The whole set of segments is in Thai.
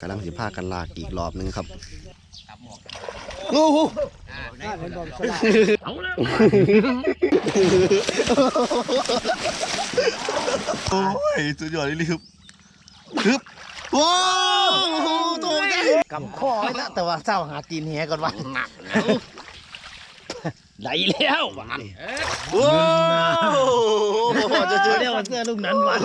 กำลังสิพากันลากอีกรอบหนึงครับตับหมวกโอ้โหอ่าน่าเป็นบอลสลาเอาแล้วโอ้ยสุดยอดเลยครับฮึบว้าวตกใจกำข้อไว้ละแต่ว่าเศร้าหาตีนแหก่อนว่าหนักแล้วได้แล้วว่ะว้าวจะเจอเรียกว่าเสื้อลูกนั้นว่ะ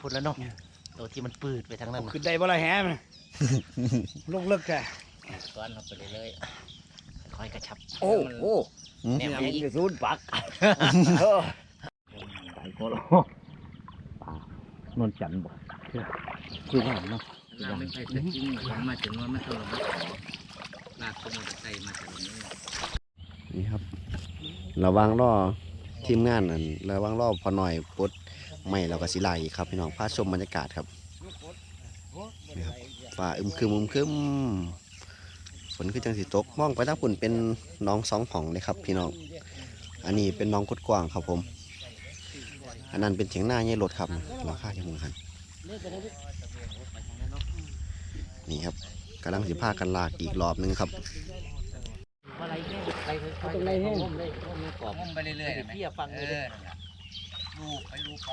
พุ่นแล้วเนาะตัวที่มันปืดไปทางนั้นน่ะขึ้นได้บ่ละแฮมนลงเลิกแกก้อนเราไปเรื่อยค่อยๆกระชับ โอ้โอ้แนวยังนี้จะซูนปักตายก็รอป่านวลจันทร์บ่คือว่าเนาะๆเราไม่ใช่จะจริงมันมาจนว่ามันตลบลากตัวมันใส่มาจากนี้นี่ครับ ระวังล่อทีมงานนั่นระวังล่อพอหน่อยปลด ไม่เราก็สิไลครับพี่น้องพาชมบรรยากาศครับนี่ครับฟ้าอึมครึมอึมครึมฝนคือจังสิตกมองไปทางฝุ่นเป็นน้องสองห้องเลยครับ พี่น้อง อันนี้เป็นน้องกุดกวางครับผม อันนั้นเป็นเถียงหน้าเงี้ยรถครับราคาที่มึงคันนี่ครับกำลังสิพากันลากอีกรอบหนึงครับอะไรแห้งอยๆตรงไหนแห้งร่มเลยร่มเลยกรอบงไปเรื่อยๆเพี้ยฟังเอเลย ล่ะลูกไปลูกไป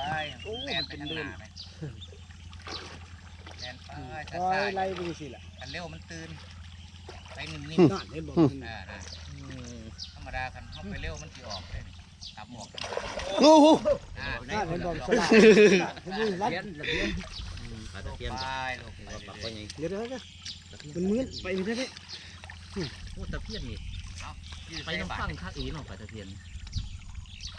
แลนไปทางหน้าไหมแลนไปคช้าอยไล่ดูสิล่ะๆคันเร็วมันตื่น ไปนิ่มนั่นเห็นบอกๆอ่านะธรรมดาคันเข้าไปเร็วมันสิออกเลยตับหมวกโอ้โหอ่านั่นเห็นบอกสลารัดปลาตะเพียนไปลูกไปปลาเรื่อยใหญ่เดี๋ยวเดี๋ยวมันมืดไปไม่ได้โอ้ตะเพียนนี่ๆยืดไปไปน้ำน้ำฟัฟังงคักอีเนาะปลาตะเพียน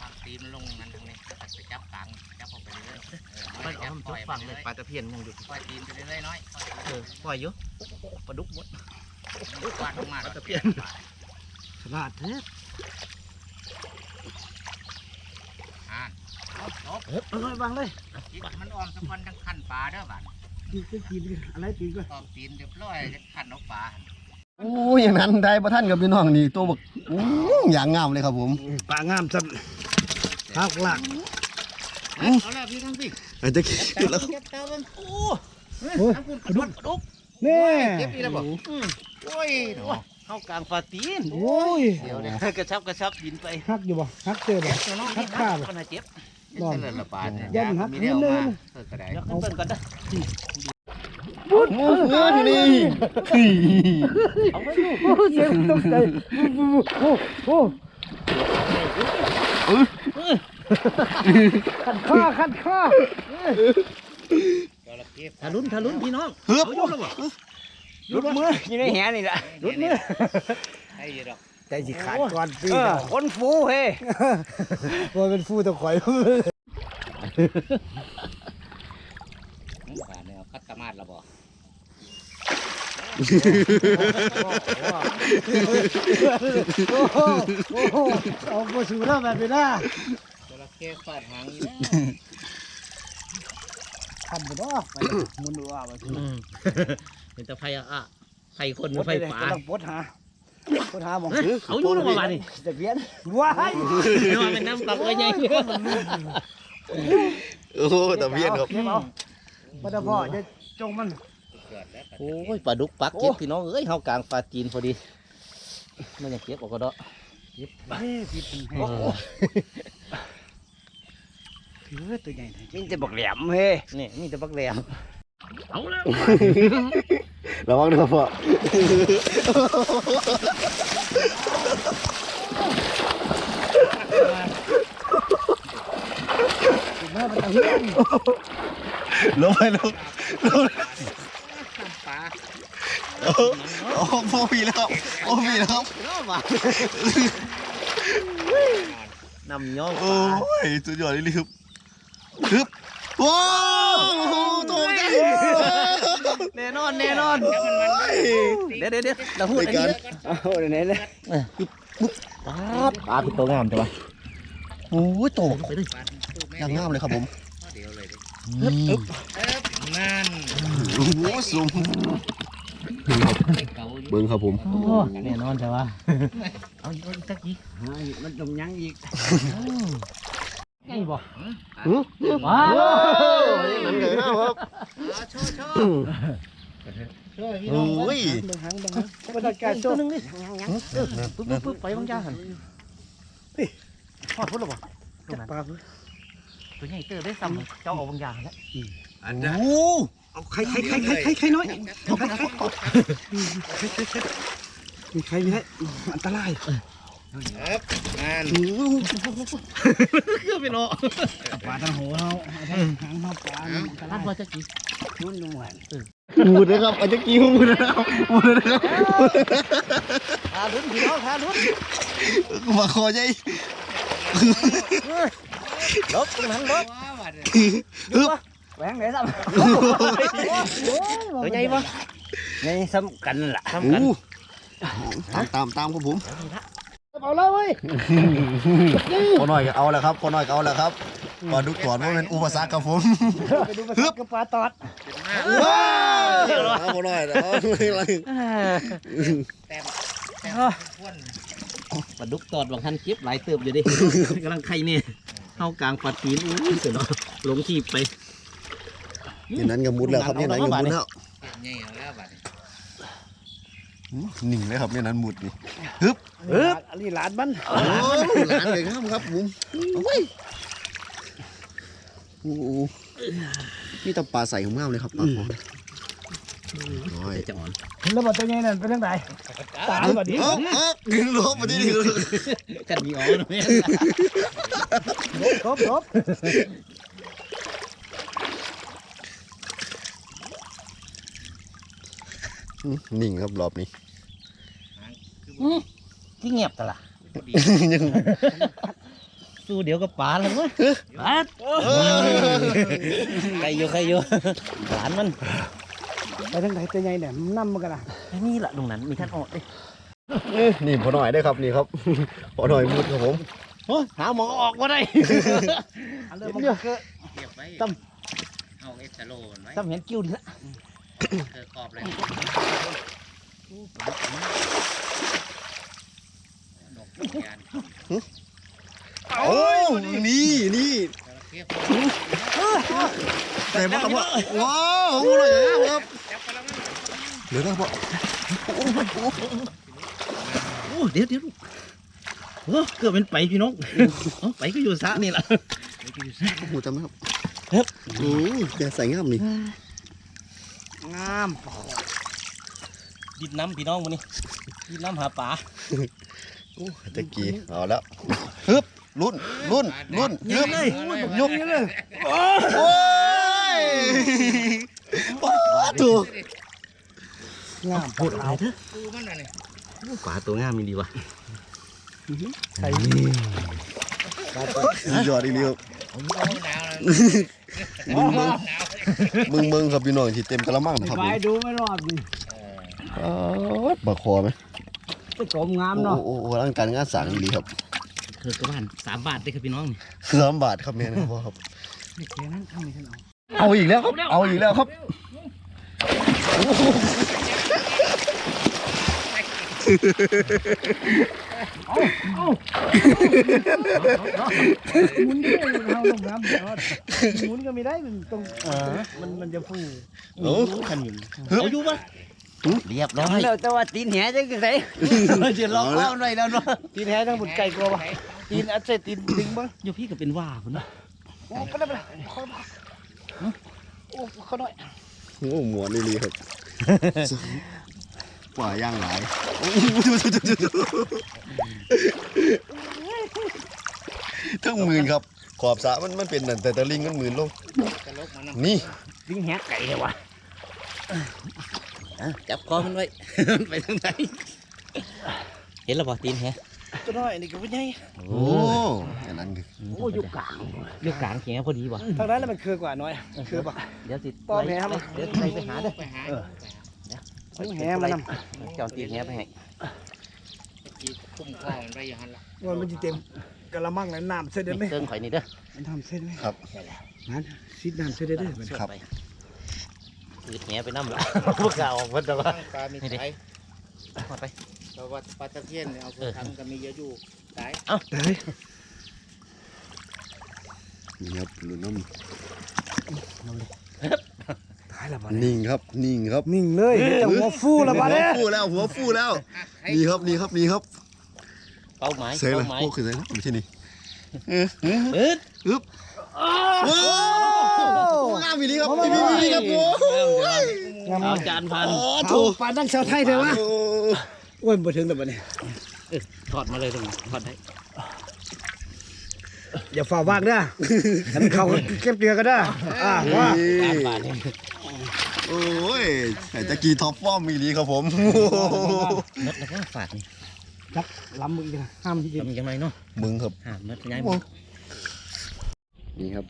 ฟังตีนลงนั่นทางนี้ตัดไปจับตังจับออกไปเรื่อยๆมันอ้อมทุกฟังเลยปลาตะเพียนยังอยู่ปล่อยตีนไปเรื่อยๆน้อยเออปล่อยอยู่ปลาดุกหมดกวาดลงมาปลาตะเพียนสลาดแท้อ่าจบเอาเลยวางเลยจิตมันออมสักวันทั้งคันปลาเด้อบ้านตีก็ตีอะไรตีก็ออมตีนเรียบร้อยจะคันเอาปลาโอ้ยอย่างนั้นได้ประท่านกับพี่น้องนี่ตัวบักอู้อย่างงามเลยครับผมปลางามสั นหักหลักเอาแล้วพี่ทั้งพี่อาจจะคิดแล้วเก็บเต้ามันโอ้โอ้ยทั้งคุณกระดุกกระดุกนี่เก็บอีกแล้วบอกโอ้ยเข้ากลางปลาตีนโอ้ยเดี๋ยวเนี่ยกระชับกระชับดินไปหักอยู่บ่หักเจอบ่หักข้าบ่ก็น่าเจ็บเส้นเลยละปลาเนี่ยยันหักมีเดียวเลยมาเออกระไดเดี๋ยวขึ้นเบิ่งก่อนนะโอ้โหนี่เอาไว้ลูกโอ้เสียงตกใจโอ้โอ้ ขันข้าขันข้าจระเข้ทะลุนทะลุนพี่น้องฮึบเอาอยู่แล้วบ่ลุดมืออยู่ในแหนี่แหละรุดเนี่ยให้ยีดอกใจสิขาดก่อนปีเออคนฟูเฮ้ว่าเป็นฟูตะข่อยปลาเนี่ยคัดตะมาดละบ อกโอ้โหโอ้โหเอาไปสู่แล้วแบบนี้นะจระเข้ฟาดหางอีกแล้วทำไปเนาะไปมุนดูว่าไปสิเป็นตะไคร้อะไข่คนหรืปอดไฟไปเลยป่ากำลังปดหาปดหาหมองเอ้ยเอาอยู่แล้วบ่มานี่จะเวียนว้ายเดี๋ยวมันเป็นน้ำปลาตัวใหญ่โอ้โหตะเพียนครับเก็บเอาบ่ได้พ่อจะจงมัน เกิดแล้วโอ้ยปลาดุกปักเก็บพี่น้องเอ้ยเฮากลางปลาจีนพอดีมันยังเก็บออกก็ได้เก็บเฮ้ยผิดเป็นแห้งเฮ้ยตัวใหญ่จริงจะบอกแหลมเฮ้ยนี่มีแต่ปักแหลมเอาแล้วระวังด้วยครับพ่อถึงแม่มันจะเฮี้ยนลงไปลงลง ปลาโอ้โหพีแล้วโอ้พีแล้วนำย่องปโอ้ลายสุดยอดเลยครับฮึบว้าวตัวใหญ่แน่นอนแน่นอนเดี๋ยวเดี๋ยวเดี๋ยวเราพูดในอันการนี้เอาเดี๋ยไหนเลยปลาปลาเป็นตัวงามจังวะโอ้ยโตไปเลยยังงามเลยครับผมเดี๋ยวเลยดินี่ นั่นโอ้โหสูงเก่าอยู่เบิ้งครับผมโอ้แน่นอนใช่ปะเอาอีกเอาอีกสักทีมันต้องยังอีกไงบ่ว้าว้าวนั่นไงนะครับโชว์โชว์โอ้ยเบิ่งหางเบิ่งหางบรรยากาศอีกโชตัวว์หนึงดิปึ๊บปึ๊บปึ๊บไปบางอย่างหันทอดพุ่นหรอบ่ตรงนั้นปลาเพิ่นตัวใหญ่เติบได้ซ้ำเจ้าเอาบางอย่างแล้ว อันนั้นโอ้เอาไข่ไข่ไข่ไข่ไข่ไข่น้อยมีใครมีให้อันตรายครับนั่นเกือบไปเนาะปลาทางหัวเฮาทางหางเฮาปลาอันตรัราดยว่าจะกี่นุ่นนุ่มหวานหมุดนะครับอาจจะกิ้วหมุดนะครับหมุดนะครับขาลุ้นพี่น้องขาลุ้นมาคอใจลบตรงนั้นลบว้าวอะฮึบ แหวงไหนซ้ำตัวใหญ่ปะไงซ้ำกันล่ะทำกันตามตามตามครับผมเอาแล้วเว้ยพอหน่อยก็เอาแล้วครับพอหน่อยก็เอาแล้วครับปลาดุกตอดว่าเป็นอุปสรรคครับผมไปดูภาษากับปลาตอดว้าวเอาพอหน่อยเอาอะไรแต้มแต้มพ่นปลาดุกตอดบางทันเก็บหลายเติบอยู่ดิกำลังไข่เนี่ยเข้ากลางปัดตีนอุ้ยเสียเนาะลงที่ไปอ ย่างนั้นก็มุดแล้วครับอย่างนั้นก็มุดแล้วเงี้ยแล้วบัดนี้หนิ่งเลยครับอย่างนั้นมุดนี่เอออันนี้หลานมันโอ้หลานเลยครับครับผมโอ้ยโอ้โหนี่ตาปลาใส่ของงามเลยครับปลาของน้อยจะอ่อนแล้วบ่ตัวใหญ่นั่นเป็นจังไดตายบ่ดิเอ๊ะเอ๊ะดึงลบมาดิดึงลบกันมีอ่อนไหมครบครบ นิ่งครับรอบนี้ที่เงียบตะล่ะดียังสู้เดี๋ยวก็ปลาแล้วมั้งปลาใครอยู่ใครอยู่หลานมันไปทางไหนตัวใหญ่เนี่ยมันนำมากันล่ะไอ้นี่แหละตรงนั้นมีท่านออกดินี่พอหน่อยได้ครับนี่ครับพอหน่อยมุดครับผมหาหมอออกมาได้อันเริ่มมันก็เก็บไว้เอาเอสโลนไว้ซ้ำเห็นกิ้วนี่ละ เธอกรอบเลยนกยานโอ้นี่นี่เก็บแต่ว่าว่าว้าวโอ้ยครับจับไปแล้วมั้งเดี๋ยวนะครับโอ้เดี๋ยวเดี๋ยวโอ้เกือบเป็นไปพี่น้องเอาไปก็อยู่ซะนี่แหละหมูจำไหมครับครับอืมแกใส่งามนี่ งามดิบน้ำพี่น้องมันนี่ดิบน้ำหาปลาโอ้ตะกี้เอาแล้วฮึบรุ่นรุ่นรุ่นฮึบยกเลยโอ้ยถูกงามพูดอะไรเถอะกูมันน่ะนี่ปลาตัวงามมีดีวะใส่ยอดอีเลียวหนาวแล้วมึง มึงหนาวมึงมึงครับพี่น้องที่เต็มกระมังนะครับไปผมดูไม่รอดดิอ๋อปลาคอไหมจะกลมงามโอ้เนาะโหร่างการงานสั่งดีครับเธอกระบ้านสามบาทได้ครับพี่น้องนี่สามบาทครับแม่นะครับพ่อครับนี่แค่นั้นทำไมฉันเอาเอาอีกแล้วครับ เอาอีกแล้วครับ หมุนได้วยเอาลงน้ำเดี๋ยวหมุนก็ไม่ได้มันตรงเออมันมันจะฟูโอ้ขันอยู่เอาอยู่ปะเรียบร้อยแล้วแต่ว่าตีนแหจะคือไงเดี๋ยวลองเอาหน่อยแล้วเนาะตีนแหทั้งหมดไก่กลัวปะตีนอัดใส่ตีนดึงบ้างอยู่พี่ก็เป็นว่าพุ่นนะโอ้ไปเลยไปเลยโอ้เขาหน่อยโอ้หมวนดีครับ ปล่าย่างหลายทั้งหมื่นครับ ขอบสระมันมันเป็นนั่นแต่ตะลิงมันหมื่นลงตลกมันนี่ตีนแหไก่เลยวะจับคอมันไว้ไปทางไหนเห็นแล้วบ่ตีนแฮะตัวน้อยนี่ก็ไม่ใช่โอ้อันนั้นดิโอ้ยุกกลางยุกกลางแขนพอดีว่ะทางนั้นน่ะมันคือกว่าน้อย คือป่ะเดี๋ยวสิปอมแหมาเดี๋ยวสิไปหาเด้อ ไปหาเอาแหมานเจ้าตีแหไปให้ที่คุ้มครองได้อย่างนั้นละำว่ามันจะเต็มกะละมังแล้วน้ำเสด็จไหมเติมข่อยนี่เด้อมันทำเสด็จไหมครับมันซิดน้ำเสด็จได้มันครับอืดแหไปน้ำละพวกเราออกมันแต่ว่าตั้งปลามีสายมาไปเพราะว่าปลาตะเพียนเนี่ยเอาไปทำก็มีเยอะอยู่สายได้นี่ครับหลุนน้ตายแล้ วบ้าำนิ่งครับนิ่งครับนิ่งเลยแต่หัวฟูแล้วบ้าหัเนี่วยฟูแล้วหัวฟูแล้วให้นี่ครับนี่ครับนี่ครับเป้าหมายเซ่เลยเป้าหมายพวกคือเซ่ไม่ใช่นี่เออเออเอิดอึ๊บโอ้งามอีนี่ครับพี่พี่พี่ครับโอ้ยงามเอาจานพันโอ้เอาถูปลาดังชาวไทยเถอะวะโอ้โอ้ยบ่ถึงแต่บ้านี้ถอดมาเลยตรงนี้ถอดได้อย่าฝ่าว่างเด้อให้มันเข้าเก็บเกลือก็ได้อ่าว่า จานบาทนี่ โอ้ยแต่ตะกี้ท็อปฟอร์มอีนี่ครับผมมดแล้วก็ฝาดนี่จับลำมึงดิห้ามที่ดินทำยังไงเนาะมึงครับห้ามมดย้ายนี่ครับ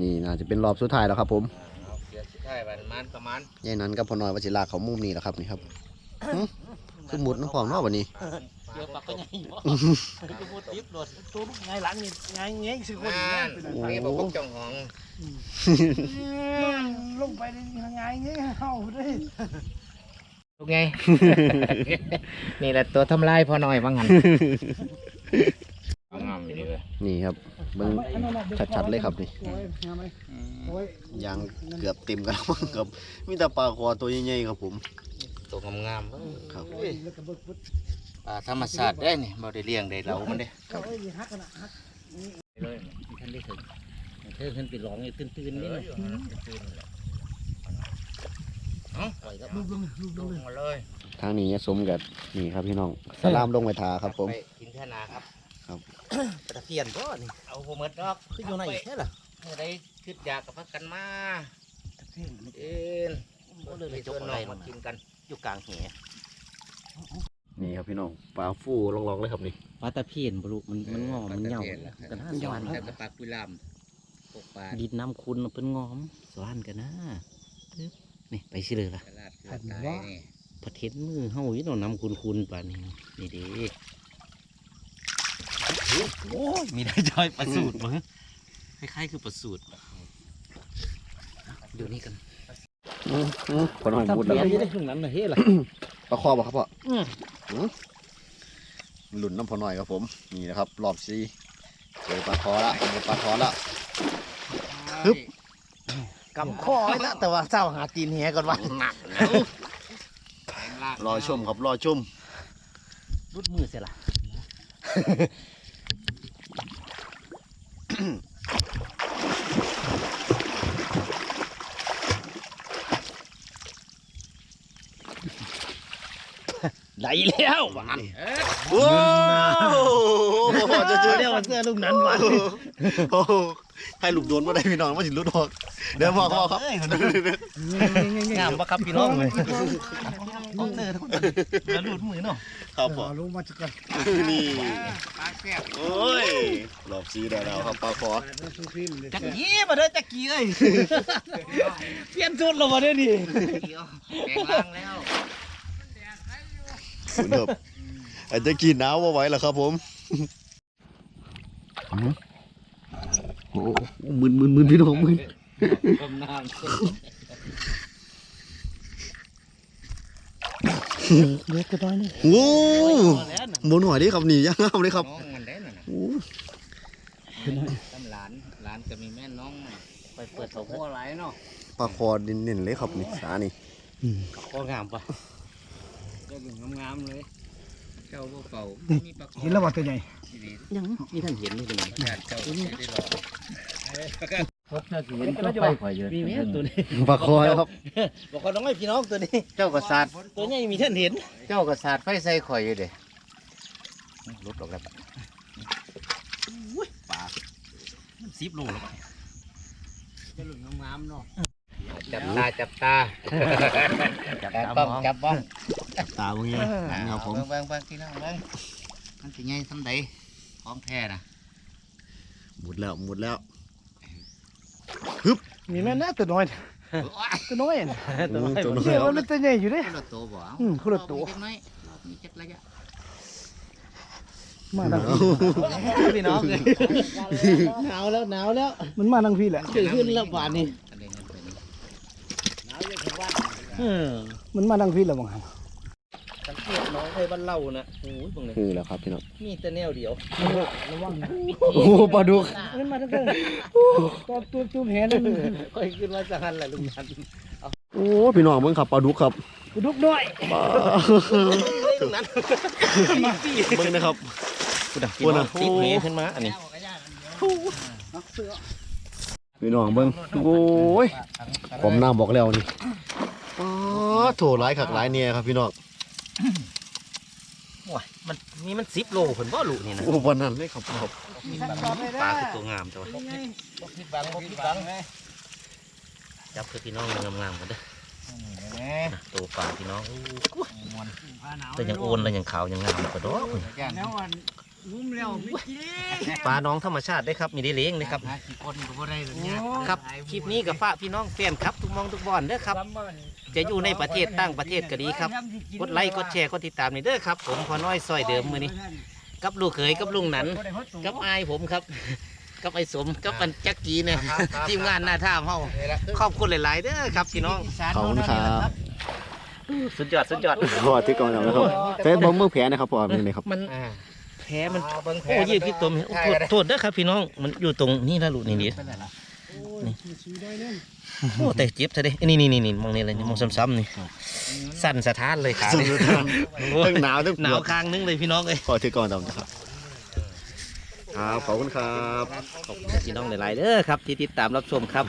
นี่น่าจะเป็นรอบสุดท้ายแล้วครับ ผมเอาเดี๋ยวสุดท้ายวันมันประมาณยายนั้นกับพอน้อยวัชิลากเขามุมนี่แหละครับนี่ครับหึคือหมุดน้ำพร้อมเนาะวันนี้ เดี๋ยวปากก็ยังบ่จะพูดดิบโดดตัวลูกไงหลังนี่ไงเงี้ยสิคนนั่นนี่บอกพวกจองหองลงไปได้ยังไงเงี้ยเข้าได้ลูกไง นี่แหละตัวทำลายพอหน่อยว่างั้นงามดีเลยนี่ครับเบิ่งชัดๆเลยครับนี่โอ้ยงามไหมโอ้ยยางเกือบเต็มกันแล้วมั้งครับมีแต่ปลาคอตัวใหญ่ๆครับผม ตัวงามๆเว้ยครับ แล้วก็เบิกพุทธปลาธรรมชาติได้นี่บ่ได้เลี้ยงได้เหลามันเด้โอ้ยฮักกันนะฮักเลยท่านได้ถึงเธอขึ้นไปร้องอยู่ตื่นๆนี่นะเอ้าปล่อยก็ลูกลงลูกลลงงมาเลยทางนี้สมกับนี่ครับพี่น้องสลามลงไปทาครับผมไปกินแค่นาครับตะเพียนก็นี่เอาหัวหมดดอกคืออยู่ไหนแค่ล่ะเมื่อใดคิดอยากกับพักกันมาเอ็นบ่เลยไปเลยชจวกนอะไรน้องมัมานกินกันอยู่กลางแห นี่ครับพี่น้องปลาฟูลองๆเลยครับนี่ปลาตะเพียนบรุมันมันงอมันเหย่ากันหน้าสวรรค์แต่ปลากุยลามพวกปลาดินน้ำคุณเพิ่นงอมสวรรค์กันนะตึ๊บนี่ไปสิเลยล่ะตลาดเกลือตายนี่ประเทศมือเฮาอีเนาะน้ำคุณคุณป่านนี้นี่เดีโอ้ยมีได้จอยประสูตรมั้งคล้ายๆคือประสูตรอยู่นี่กันพอน้อยมุดแล้วครับได้ตรงนั้นนะเฮ้ล่ะปลาคอบ่ครับพ่ออืม หือหลุนน้ำพอน้อยครับผม นี่นะครับรอบซีเจอปลาคอละเจอปลาคอละฮึบกำข้อไว้แล้วแต่ว่าเจ้าหาตีนแหก่อนว่าหนักแล้วแข็งลากรอชมครับรอชมรุดมือเสียล่ะ ได้แล้วหวานโอ้โหจะเจอเรียกว่าเสื้อลูกนั้นหวานโอ้โหให้ลูกโดนมาได้พี่น้องมาถึงลูกดอกเดี๋ยวพ่อพ่อครับงามปะครับพี่น้องเลยต้องเจอทุกคนแล้วหลุดมือเนาะครับพ่อเอาลงมาจากกันนี่ปลาแซ่บโอ้ยรอบซีได้แล้วครับปลาคอแล้วสู้ฟิล์มเลยจักกี้มาเด้อจักกี้เอ้ยเปลี่ยนชุดเรามาเด้อนี่เดียวแข็งล่างแล้ว คุณครับอาจจะกินน้ำว่าไหว้เหรอครับผมโอ้โหมึนมึนมึนพี่น้องมึนต้มน้เล็กก็ได้นี่โอ้พอแล้วนะโมหน่อยดิครับนี่ยังงามเลยครับำน้องมันได้น่ะนะโอ้ตำหลานหลานก็มีแม่น้องน่ะไปเปิดเขาเขาหัวไหลเนาะปลาคอเน้นๆเลยครับนี่สานี่ก็งามปะเจ้าอยู่งามๆเลยเจ้าบ่เป่ามีปลาคอเห็นแล้วว่าตัวใหญ่ดียังมีท่านเห็นนี่เป็นไงๆญาติเจ้าได้หรอกพบเจ้าเห็นก็ไปข่อยเยอะมีแม่ตัวนี้ปลาคอครับบอกเขาน้องไอ้พี่น้องตัวนี้ เจ้ากษัตริย์ตัวนี้มีท่านเห็น เจ้ากษัตริย์ไฟใส่ข่อยอยู่เด้ลดออกแล้วปลาสิบโลแล้วจะหลุดงามเนาะจับตาจับตาจับจับตาบ้องมองจับบ้อง ตาเบิ่งไงครับผมเบิ่งเบิ่งเบิ่งที่นั่งเบิ่งมันสิไงทำใดของแท้น่ะหมดแล้วหมดแล้วมีแม่น่าตัวน้อยตัวน้อยน่ะอืมตัวน้อยเดี๋ยวมันเป็นตัวใหญ่อยู่เด้คนละตัวบ่เอาอืมคนละตัวรอบนี้จักน้อยรอบนี้จักระยะมาทางพี่พี่น้องเลยหนาวแล้วหนาวแล้วมันมาทางพี่แหละเกิดขึ้นแล้วบาดนี้อันนี้เงินเป็นเออมันมาทางพี่แล้วบางหันสังเกต น้องเคยบ้านเล่านะโอ้ยเบิ่งเลยคือแล้วครับพี่น้องมีแต่แนวเดียวระวังนะโอ้ปลาดุกมันมาทางเพิ่งตัวตัวตัวแหนนั่นค่อยขึ้นมาจะหันแหละลุงยันโอ้พี่น้องเบิ่งครับปลาดุกครับกระดุกน้อยปลาลุงนั้นเบิ่งนะครับกูดักพูดนะติดเมขึ้นมาอันนี้พี่น้องเบิ่งโอ้ยผมน้ำบอกแล้วนี่อ๋อโถหลายขักหลายเนี่ยครับพี่น้อง ว้ายมันนี่มันสิบโลผลบ่ลูกนี่นะโอ้วันนั้นเลยครับครับปลาคือตัวงามจังวะผิดบังบ่ผิดบังเลยจับคือพี่น้องงามๆกันเด้อนะตัวปลาพี่น้องอู้แต่ยังโอนแล้วยังขาวยังงามกว่าดอกพุ่นแล้วอั นงุ้มแล้วไม่กินปลาน้องธรรมชาติได้ครับมีได้เลี้ยงเลยครับหาขี้คนก็บ่ได้เลยเนี่ยครับคลิปนี้กับฝากพี่น้องแฟนครับ ทุกหมองทุกบอนเด้อครับ จะอยู่ในประเทศตั้งประเทศก็ดีครับกดไลค์กดแชร์กดติดตามนี่เด้อครับ ผมพอน้อยซอยเดิมมือนี้กับลูกเขยกับลุงหนันกับอายผมครับ กับไอ้สมกับอันจักกีเนี่ยทีมงานหน้าท่าเฮาขอบคุณหลาย ๆเด้อครับพี่น้องขอบคุณครับสุดยอดสุดยอดพอที่ก่อนแล้วนะครับเฟซบุ๊กมือแผลนะครับพอเป็นไงครับมัน แผลมันโอ้ยืดพี่ตัวมโอ้โทษโทษเด้อครับพี่น้องมันอยู่ตรงนี่นะลูกนี่นี่โอ้แต่เจ็บซะเด้นี่นี่นี่นี่มองนี่เลยนี่มองซ้ำๆนี่สั่นสะท้านเลยขานี่โอ้ยทั้งหนาวทั้งหนาปววดข้างนึงเลยพี่น้องเลยพอที่ก่อนแล้วนะครับครับขอบคุณครับ ขอบคุณพี่น้องหลายๆเด้อครับที่ติดตามรับชมครับ